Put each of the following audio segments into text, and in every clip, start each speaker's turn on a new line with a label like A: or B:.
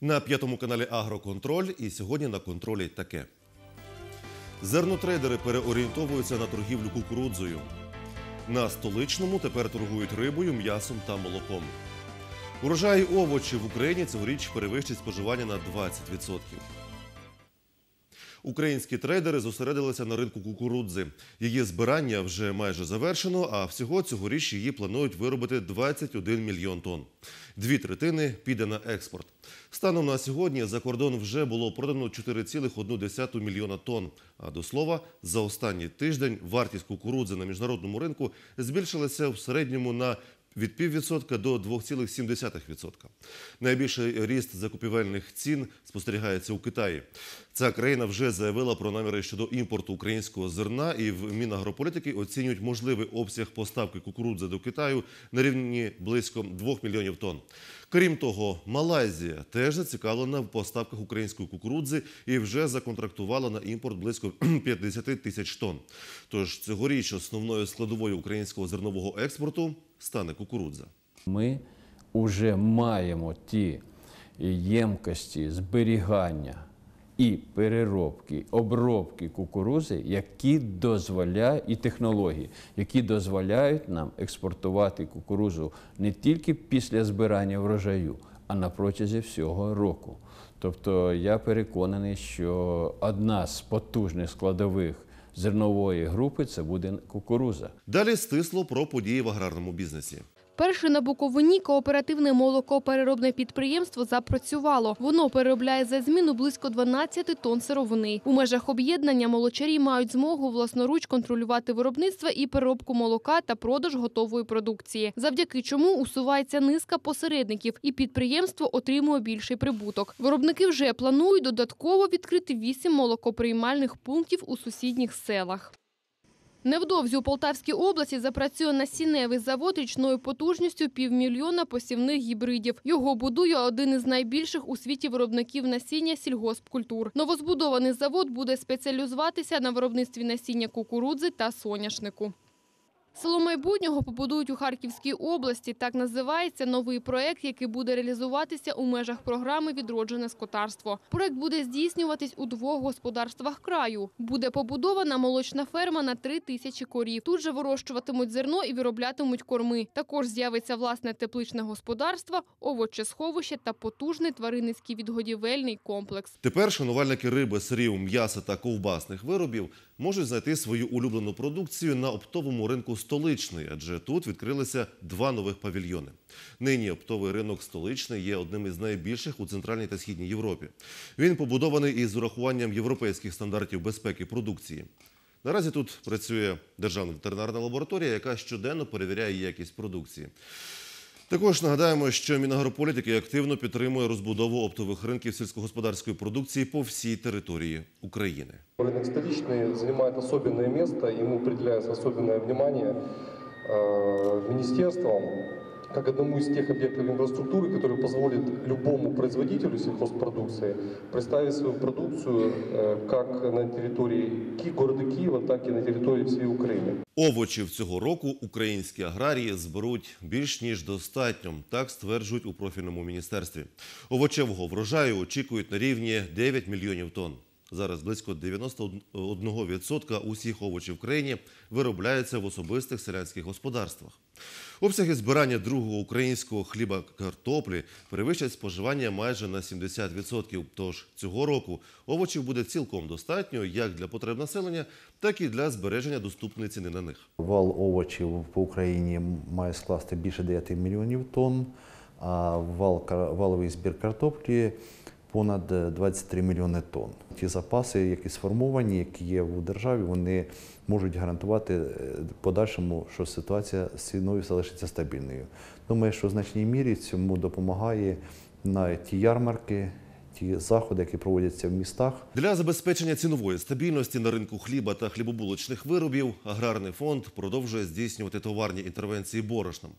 A: На п'ятому каналі Агроконтроль і сьогодні на контролі таке. Зернотрейдери переорієнтовуються на торгівлю кукурудзою. На столичному тепер торгують рибою, м'ясом та молоком. Урожай овочів в Україні цьогоріч перевищить споживання на 20%. Українські трейдери зосередилися на ринку кукурудзи. Її збирання вже майже завершено, а всього цьогоріч її планують виробити 21 мільйон тонн. Дві третини піде на експорт. Станом на сьогодні за кордон вже було продано 4,1 мільйона тонн. А до слова, за останній тиждень вартість кукурудзи на міжнародному ринку збільшилася в середньому на від піввідсотка до 2,7%. Найбільший ріст закупівельних цін спостерігається у Китаї. Ця країна вже заявила про наміри щодо імпорту українського зерна, і в Мінагрополітики оцінюють можливий обсяг поставки кукурудзи до Китаю на рівні близько 2 мільйонів тонн. Крім того, Малайзія теж зацікавлена в поставках української кукурудзи і вже законтрактувала на імпорт близько 50 тисяч тонн. Тож цьогоріч основною складовою українського зернового експорту стане кукурудза.
B: Ми вже маємо ті ємкості зберігання і переробки, обробки кукурузи, які дозволяють і технології, які дозволяють нам експортувати кукурузу не тільки після збирання врожаю, а на протязі всього року. Тобто я переконаний, що одна з потужних складових зернової групи це буде кукуруза.
A: Далі стисло про події в аграрному бізнесі.
C: Перше на Буковині кооперативне молокопереробне підприємство запрацювало. Воно переробляє за зміну близько 12 тонн сировини. У межах об'єднання молочарі мають змогу власноруч контролювати виробництво і переробку молока та продаж готової продукції, завдяки чому усувається низка посередників, і підприємство отримує більший прибуток. Виробники вже планують додатково відкрити 8 молокоприймальних пунктів у сусідніх селах. Невдовзі у Полтавській області запрацює насінневий завод річною потужністю півмільйона посівних гібридів. Його будує один із найбільших у світі виробників насіння сільгоспкультур. Новозбудований завод буде спеціалізуватися на виробництві насіння кукурудзи та соняшнику. Село майбутнього побудують у Харківській області. Так називається новий проект, який буде реалізуватися у межах програми Відроджене скотарство. Проект буде здійснюватись у двох господарствах краю. Буде побудована молочна ферма на три тисячі корів. Тут же вирощуватимуть зерно і вироблятимуть корми. Також з'явиться власне тепличне господарство, овочесховище та потужний тваринницький відгодівельний комплекс.
A: Тепер шанувальники риби, сирів, м'яса та ковбасних виробів можуть знайти свою улюблену продукцію на оптовому ринку столичний, адже тут відкрилися два нових павільйони. Нині оптовий ринок столичний є одним із найбільших у центральній та східній Європі. Він побудований із урахуванням європейських стандартів безпеки продукції. Наразі тут працює державна ветеринарна лабораторія, яка щоденно перевіряє якість продукції. Також нагадаємо, що Мінагрополітики активно підтримує розбудову оптових ринків сільськогосподарської продукції по всій території України.
D: Рынок столичный занимает особенное место, ему уделяется особенное внимание э, министерством, как одному из тех объектов инфраструктуры, который позволит любому производителю сельхозпродукции представить свою продукцию э, как на территории Ки- города Киева, так и на территории всей Украины.
A: Овочів цього року українські аграрії зберуть більш ніж достатньо, так стверджують у профільному міністерстві. Овочевого врожаю очікують на рівні 9 мільйонів тонн. Зараз близько 91% усіх овочів в країні виробляються в особистих селянських господарствах. Обсяги збирання другого українського хліба картоплі перевищать споживання майже на 70%. Тож цього року овочів буде цілком достатньо як для потреб населення, так і для збереження доступної ціни на них.
E: Вал овочів по Україні має скласти більше 9 мільйонів тонн, а вал, валовий збір картоплі понад е, 23 мільйони тонн. Ті запаси, які сформовані, які є у державі, вони можуть гарантувати е, подальшому, що ситуація з ціною залишиться стабільною. Думаю, що в значній мірі цьому допомагає на ті ярмарки, ті заходи, які проводяться в містах.
A: Для забезпечення цінової стабільності на ринку хліба та хлібобулочних виробів аграрний фонд продовжує здійснювати товарні інтервенції борошном.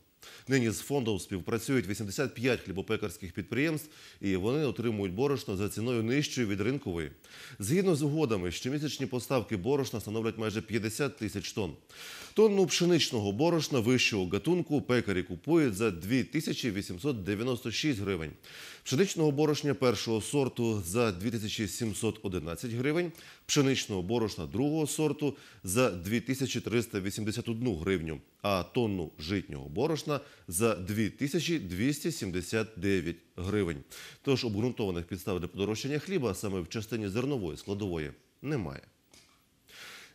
A: Нині з фондом співпрацюють 85 хлібопекарських підприємств, і вони отримують борошно за ціною нижчою від ринкової. Згідно з угодами, щомісячні поставки борошна становлять майже 50 тисяч тонн. Тонну пшеничного борошна вищого гатунку пекарі купують за 2896 гривень. Пшеничного борошня першого сорту за 2711 гривень, пшеничного борошна другого сорту за 2381 гривню, а тонну житнього борошна за 2279 гривень. Тож обґрунтованих підстав для подорожчання хліба саме в частині зернової складової немає.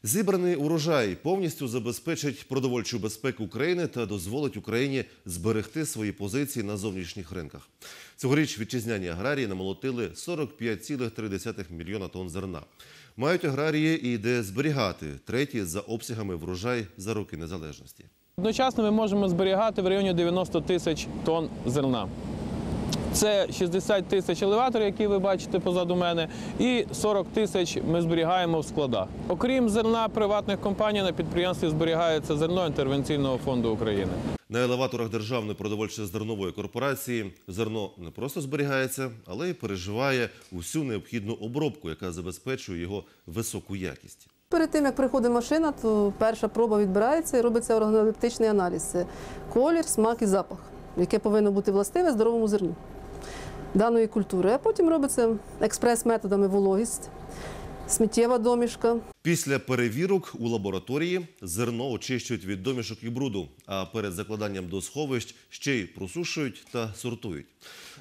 A: Зібраний урожай повністю забезпечить продовольчу безпеку України та дозволить Україні зберегти свої позиції на зовнішніх ринках. Цьогоріч вітчизняні аграрії намолотили 45,3 мільйона тонн зерна. Мають аграрії і де зберігати третій за обсягами врожай за роки незалежності.
F: Одночасно ми можемо зберігати в районі 90 тисяч тонн зерна. Це 60 тисяч елеваторів, які ви бачите позаду мене, і 40 тисяч ми зберігаємо в складах. Окрім зерна приватних компаній, на підприємстві зберігається зерно інтервенційного фонду України.
A: На елеваторах Державної продовольчо-зернової корпорації зерно не просто зберігається, але й переживає усю необхідну обробку, яка забезпечує його високу якість.
G: Перед тим, як приходить машина, то перша проба відбирається і робиться органолептичний аналіз. Це колір, смак і запах, яке повинно бути властиве здоровому зерну даної культури. А потім робиться експрес-методами вологість, сміттєва домішка,
A: Після перевірок у лабораторії зерно очищують від домішок і бруду, а перед закладанням до сховищ ще й просушують та сортують.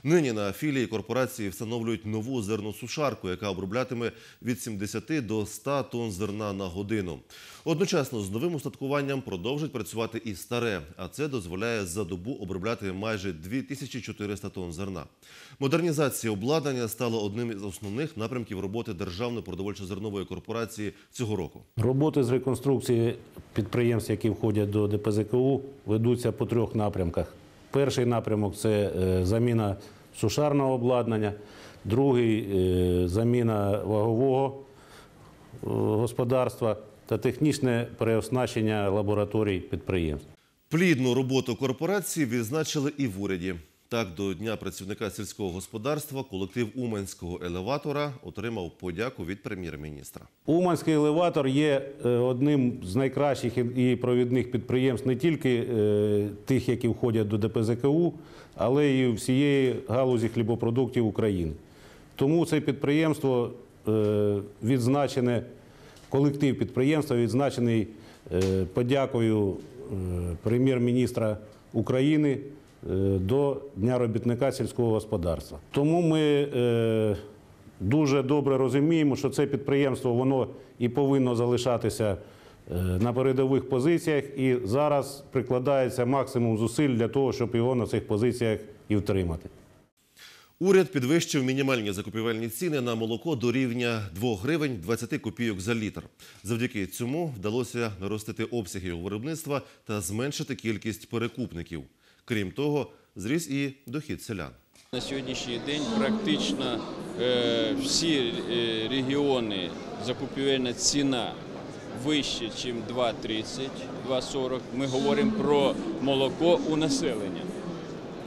A: Нині на філії корпорації встановлюють нову зерносушарку, яка оброблятиме від 70 до 100 тонн зерна на годину. Одночасно з новим устаткуванням продовжить працювати і старе, а це дозволяє за добу обробляти майже 2400 тонн зерна. Модернізація обладнання стала одним із основних напрямків роботи Державної продовольчо-зернової корпорації цього року.
H: Роботи з реконструкції підприємств, які входять до ДПЗКУ, ведуться по трьох напрямках. Перший напрямок це е, заміна сушарного обладнання, другий е, заміна вагового е, господарства та технічне переоснащення лабораторій підприємств.
A: Плідну роботу корпорації відзначили і в уряді. Так, до Дня працівника сільського господарства колектив Уманського елеватора отримав подяку від прем'єр-міністра.
H: Уманський елеватор є е, одним з найкращих і провідних підприємств не тільки е, тих, які входять до ДПЗКУ, але й всієї галузі хлібопродуктів України. Тому це підприємство е, відзначене, колектив підприємства відзначений подякою прем'єр-міністра України до Дня робітника сільського господарства. Тому ми е, дуже добре розуміємо, що це підприємство воно і повинно залишатися е, на передових позиціях, і зараз прикладається максимум зусиль для того, щоб його на цих позиціях і втримати.
A: Уряд підвищив мінімальні закупівельні ціни на молоко до рівня 2 гривень 20 копійок за літр. Завдяки цьому вдалося наростити обсяги його виробництва та зменшити кількість перекупників. Крім того, зріс і дохід селян.
I: На сьогоднішній день практично е, всі е, регіони закупівельна ціна вище, ніж 2,30, 2,40. Ми говоримо про молоко у населення.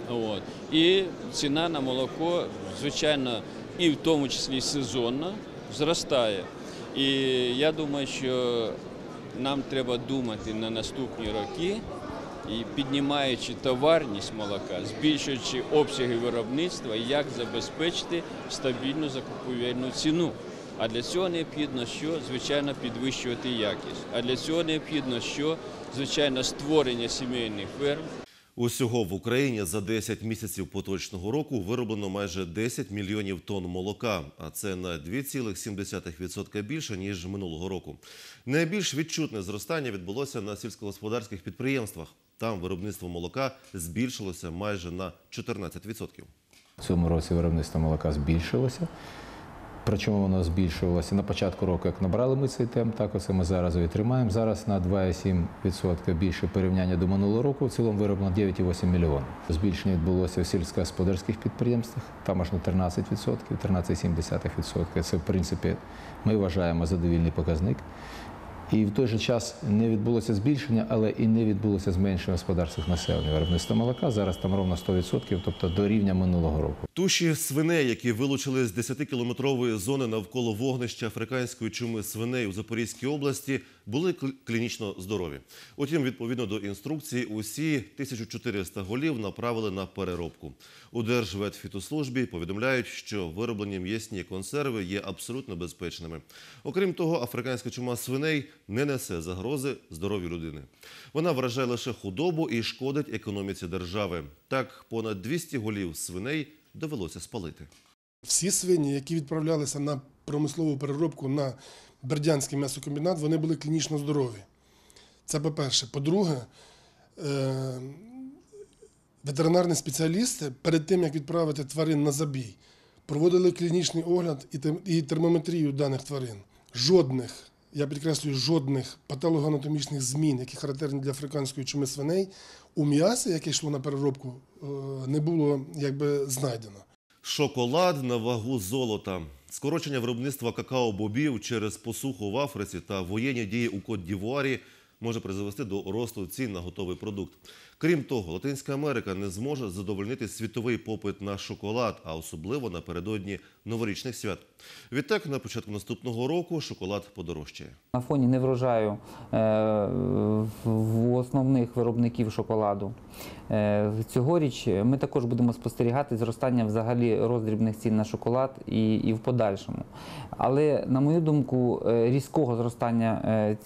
I: От. І ціна на молоко, звичайно, і в тому числі сезонно зростає. І я думаю, що нам треба думати на наступні роки і піднімаючи товарність молока, збільшуючи обсяги виробництва, як забезпечити стабільну закупівельну ціну. А для цього необхідно що, звичайно, підвищувати якість. А для цього необхідно що, звичайно, створення сімейних ферм,
A: Усього в Україні за 10 місяців поточного року вироблено майже 10 мільйонів тонн молока, а це на 2,7% більше ніж минулого року. Найбільш відчутне зростання відбулося на сільськогосподарських підприємствах. Там виробництво молока збільшилося майже на 14%.
J: В цьому році виробництво молока збільшилося. Причому воно збільшувалося на початку року, як набрали ми цей темп, так оце ми зараз і тримаємо. Зараз на 2,7% більше порівняння до минулого року. В цілому вироблено 9,8 мільйонів. Збільшення відбулося в сільськогосподарських підприємствах, там аж на 13%, 13,7%. Це, в принципі, ми вважаємо задовільний показник. І в той же час не відбулося збільшення, але і не відбулося зменшення господарських населення. Виробництво молока зараз там ровно 100%, тобто до рівня минулого року.
A: Туші свиней, які вилучили з 10-кілометрової зони навколо вогнища африканської чуми свиней у Запорізькій області, були кл- клінічно здорові. Утім, відповідно до інструкції, усі 1400 голів направили на переробку. У Держветфітослужбі повідомляють, що вироблені м'ясні консерви є абсолютно безпечними. Окрім того, африканська чума свиней не несе загрози здоров'ю людини. Вона вражає лише худобу і шкодить економіці держави. Так, понад 200 голів свиней довелося спалити.
K: Всі свині, які відправлялися на промислову переробку на Бердянський м'ясокомбінат, вони були клінічно здорові. Це по-перше. По-друге, е, ветеринарні спеціалісти перед тим, як відправити тварин на забій, проводили клінічний огляд і термометрію даних тварин. Жодних, я підкреслюю, жодних патологоанатомічних змін, які характерні для африканської чуми свиней, у м'ясі, яке йшло на переробку, е, не було якби знайдено.
A: Шоколад на вагу золота. Скорочення виробництва какао-бобів через посуху в Африці та воєнні дії у Кот-Дівуарі може призвести до росту цін на готовий продукт. Крім того, Латинська Америка не зможе задовольнити світовий попит на шоколад, а особливо напередодні новорічних свят. Відтак, на початку наступного року шоколад подорожчає.
L: На фоні неврожаю е, в основних виробників шоколаду е, цьогоріч ми також будемо спостерігати зростання взагалі роздрібних цін на шоколад і, і в подальшому. Але, на мою думку, е, різкого зростання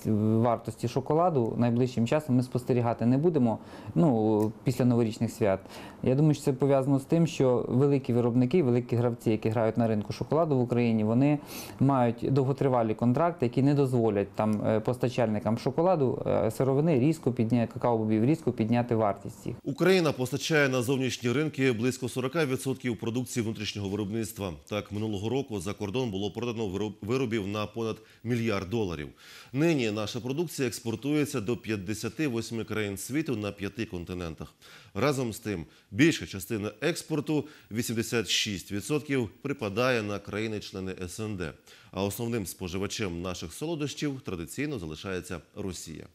L: вартості шоколаду найближчим часом ми спостерігати не будемо ну, після новорічних свят. Я думаю, що це пов'язано з тим, що великі виробники, великі гравці, які грають на ринку шоколаду в Україні, вони мають довготривалі контракти, які не дозволять там е, постачальникам шоколаду е, сировини різко підняти какао-бобів, різко підняти вартість їх.
A: Україна постачає на зовнішні ринки близько 40% продукції внутрішнього виробництва. Так, минулого року за кордон було продано вироб- виробів на понад мільярд доларів. Нині наша продукція експортується до 58 країн світу на п'яти континентах. Разом з тим, більша частина експорту 86% припадає на країни-члени СНД. А основним споживачем наших солодощів традиційно залишається Росія.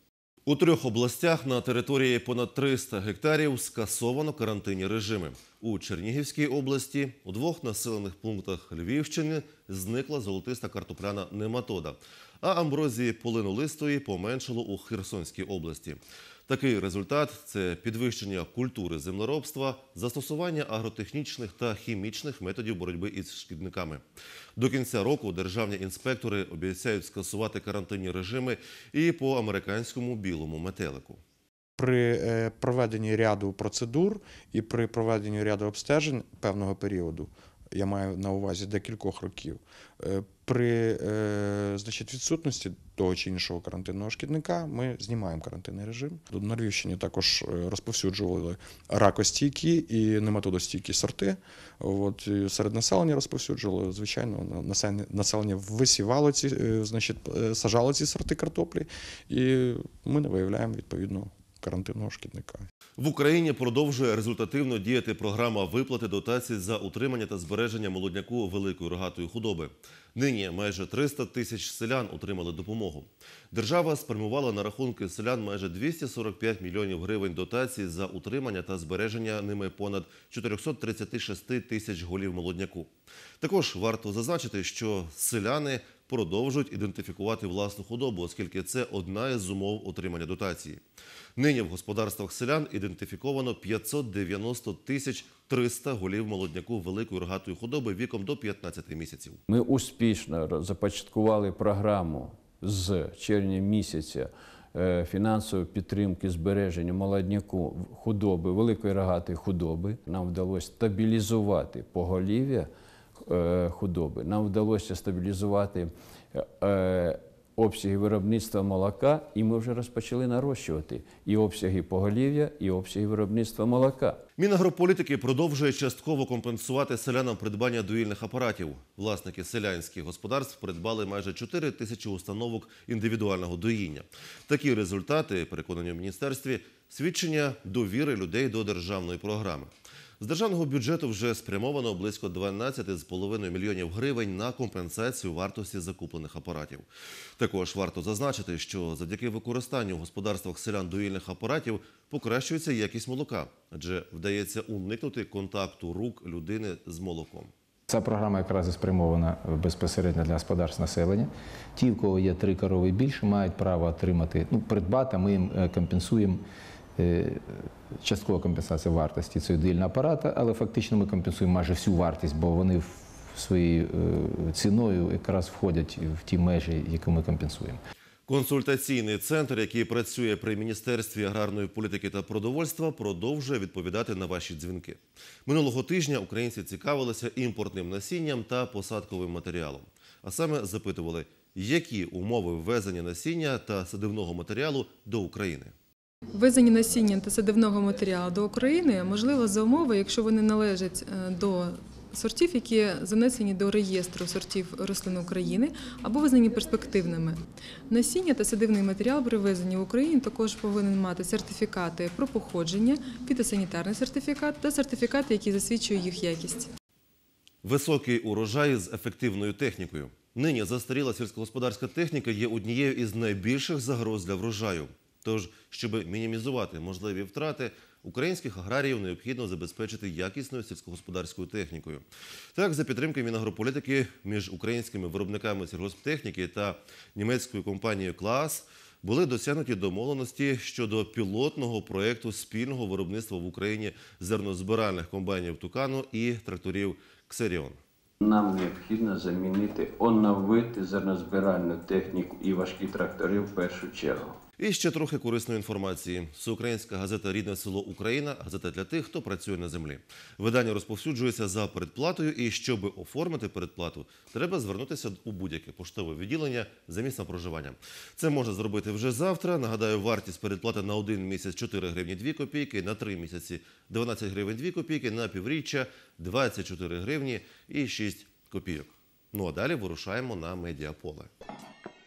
A: У трьох областях на території понад 300 гектарів скасовано карантинні режими. У Чернігівській області, у двох населених пунктах Львівщини зникла золотиста картопляна нематода, а амброзії полинолистої поменшало у Херсонській області. Такий результат це підвищення культури землеробства, застосування агротехнічних та хімічних методів боротьби із шкідниками. До кінця року державні інспектори обіцяють скасувати карантинні режими і по американському білому метелику.
M: При е, проведенні ряду процедур і при проведенні ряду обстежень певного періоду, я маю на увазі декількох років, е, при е, значить, відсутності того чи іншого карантинного шкідника ми знімаємо карантинний режим. На Львівщині також е, розповсюджували ракостійкі і нематодостійкі сорти. От, серед населення розповсюджували, звичайно, на- населення, висівало ці, значить, сажало ці сорти картоплі, і ми не виявляємо відповідно карантинного шкідника.
A: В Україні продовжує результативно діяти програма виплати дотацій за утримання та збереження молодняку великої рогатої худоби. Нині майже 300 тисяч селян отримали допомогу. Держава спрямувала на рахунки селян майже 245 мільйонів гривень дотацій за утримання та збереження ними понад 436 тисяч голів молодняку. Також варто зазначити, що селяни продовжують ідентифікувати власну худобу, оскільки це одна із умов отримання дотації. Нині в господарствах селян ідентифіковано 590 тисяч 300 голів молодняку великої рогатої худоби віком до 15 місяців.
B: Ми успішно започаткували програму з червня місяця е, фінансової підтримки збереження молодняку худоби, великої рогатої худоби. Нам вдалося стабілізувати поголів'я худоби. Нам вдалося стабілізувати е, е, обсяги виробництва молока, і ми вже розпочали нарощувати і обсяги поголів'я, і обсяги виробництва молока.
A: Мінагрополітики продовжує частково компенсувати селянам придбання доїльних апаратів. Власники селянських господарств придбали майже 4 тисячі установок індивідуального доїння. Такі результати, переконані в міністерстві, свідчення довіри людей до державної програми. З державного бюджету вже спрямовано близько 12,5 мільйонів гривень на компенсацію вартості закуплених апаратів. Також варто зазначити, що завдяки використанню в господарствах селян доїльних апаратів покращується якість молока, адже вдається уникнути контакту рук людини з молоком.
J: Ця програма якраз спрямована безпосередньо для господарств населення. Ті, в кого є три корови більше, мають право отримати, ну, придбати, ми їм е, компенсуємо часткова компенсація вартості цього дільного апарата, але фактично ми компенсуємо майже всю вартість, бо вони своєю е, ціною якраз входять в ті межі, які ми компенсуємо.
A: Консультаційний центр, який працює при Міністерстві аграрної політики та продовольства, продовжує відповідати на ваші дзвінки. Минулого тижня українці цікавилися імпортним насінням та посадковим матеріалом. А саме запитували, які умови ввезення насіння та садивного матеріалу до України.
N: Ввезення насіння та садивного матеріалу до України можливо за умови, якщо вони належать е, до сортів, які занесені до реєстру сортів рослин України або визнані перспективними. Насіння та садивний матеріал при ввезенні в Україну також повинен мати сертифікати про походження, фітосанітарний сертифікат та сертифікати, які засвідчують їх якість.
A: Високий урожай з ефективною технікою. Нині застаріла сільськогосподарська техніка є однією із найбільших загроз для врожаю. Тож, щоб мінімізувати можливі втрати, українських аграріїв необхідно забезпечити якісною сільськогосподарською технікою. Так, за підтримки Мінагрополітики між українськими виробниками сільгосптехніки та німецькою компанією Клас були досягнуті домовленості щодо пілотного проєкту спільного виробництва в Україні зернозбиральних комбайнів Тукану і тракторів Ксеріон.
B: Нам необхідно замінити, оновити зернозбиральну техніку і важкі трактори в першу чергу.
A: І ще трохи корисної інформації. Всеукраїнська газета Рідне село Україна газета для тих, хто працює на землі. Видання розповсюджується за передплатою, і щоб оформити передплату, треба звернутися у будь-яке поштове відділення за місцем проживання. Це можна зробити вже завтра. Нагадаю, вартість передплати на один місяць 4 гривні 2 копійки, на три місяці 12 гривень 2 копійки, на півріччя 24 гривні і 6 копійок. Ну а далі вирушаємо на медіаполе.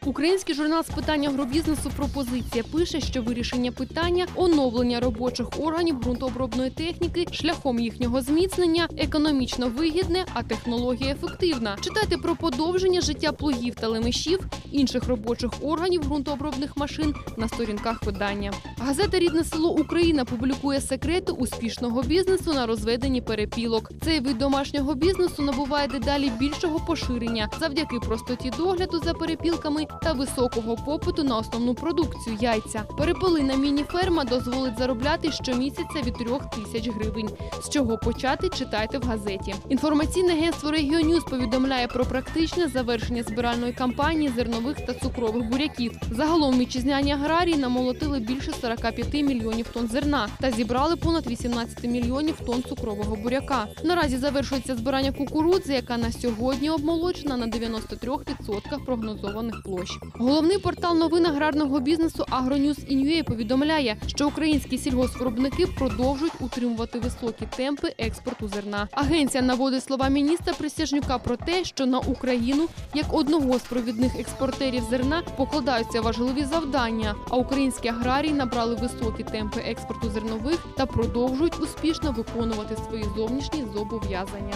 C: Український журнал з питань агробізнесу «Пропозиція» пише, що вирішення питання оновлення робочих органів ґрунтообробної техніки шляхом їхнього зміцнення економічно вигідне, а технологія ефективна. Читайте про подовження життя плугів та лемешів, інших робочих органів ґрунтообробних машин на сторінках видання. Газета Рідне село Україна публікує секрети успішного бізнесу на розведенні перепілок. Цей вид домашнього бізнесу набуває дедалі більшого поширення завдяки простоті догляду за перепілками та високого попиту на основну продукцію яйця. Перепилина міні-ферма дозволить заробляти щомісяця від 3 тисяч гривень. З чого почати, читайте в газеті. Інформаційне агентство Регіонюз повідомляє про практичне завершення збиральної кампанії зернових та цукрових буряків. Загалом вітчизняні аграрії намолотили більше 45 мільйонів тонн зерна та зібрали понад 18 мільйонів тонн цукрового буряка. Наразі завершується збирання кукурудзи, яка на сьогодні обмолочена на 93% прогнозованих площ. Головний портал новин аграрного бізнесу «Агроньюз.Ін'ює» повідомляє, що українські сільгоспвиробники продовжують утримувати високі темпи експорту зерна. Агенція наводить слова міністра Присяжнюка про те, що на Україну, як одного з провідних експортерів зерна, покладаються важливі завдання. А українські аграрії набрали високі темпи експорту зернових та продовжують успішно виконувати свої зовнішні зобов'язання.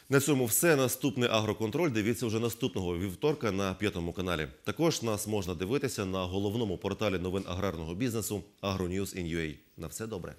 A: На цьому все. Наступний агроконтроль дивіться вже наступного вівторка на п'ятому каналі. Також нас можна дивитися на головному порталі новин аграрного бізнесу AgroNews.in.ua. На все добре.